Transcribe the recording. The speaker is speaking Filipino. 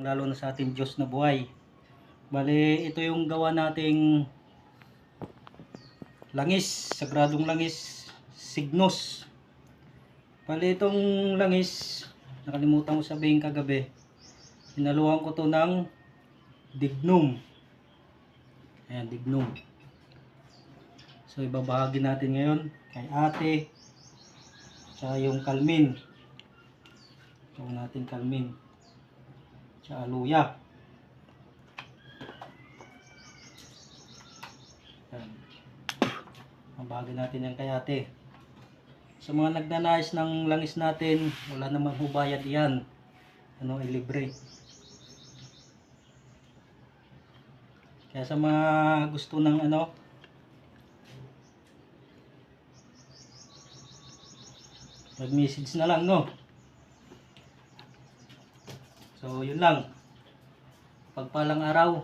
lalo na sa ating Diyos na buhay. Bali, ito yung gawa nating langis, sagradong langis, signos. Bali, itong langis, nakalimutan ko sabihin kagabi, hinaluan ko to ng dignum. Ayan, dignum. So, ibabahagi natin ngayon kay ate, tsaka yung kalmin. Ito natin kalmin. Tsaka luya. Yan. Mabahagi natin yan kay ate. Sa mga nagnanais ng langis natin, wala namang hubayad yan. Ano, ay libre. Kaya sa mga gusto ng ano, mag-message na lang, no? So, yun lang. Pagpalang araw.